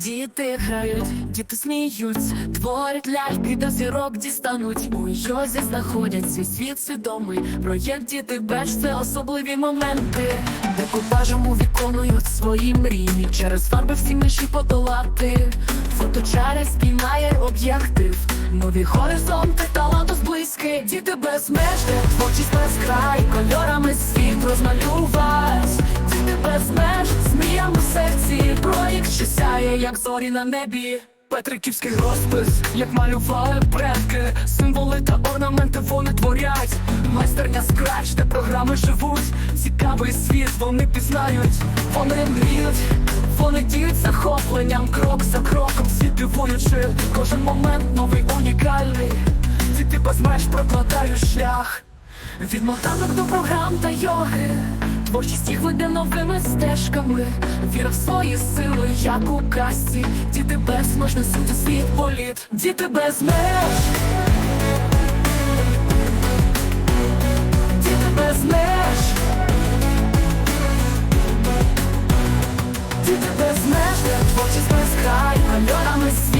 Діти грають, діти сміються, творять ляльки до зірок дістануть. У йозі знаходять свій світ свідомий. Проєкт діти беч це особливі моменти, декупажем виконують свої мрії. Через фарби всі миші подолати. Фоточари спіймає об'єктив. Нові горизонти, таланту зблизьки, діти без меж, творчість без край, кольорами світ розмалювать. Діти без меж, зміями в серці, як зорі на небі. Петриківський розпис, як малювали предки, символи та орнаменти вони творять. Майстерня скрач, де програми живуть. Цікавий світ вони пізнають, вони мріють, вони діють захопленням, крок за кроком, всі дивуючи, кожен момент новий унікальний. Діти без меж прокладають шлях. Від мотанок до програм та йоги Творчість їх веде новими стежками. Віра в свої сили, як у касті Діти без у світ політ Діти без меж. Діти без меж. Діти без меж, де творчість без край Кольорами світ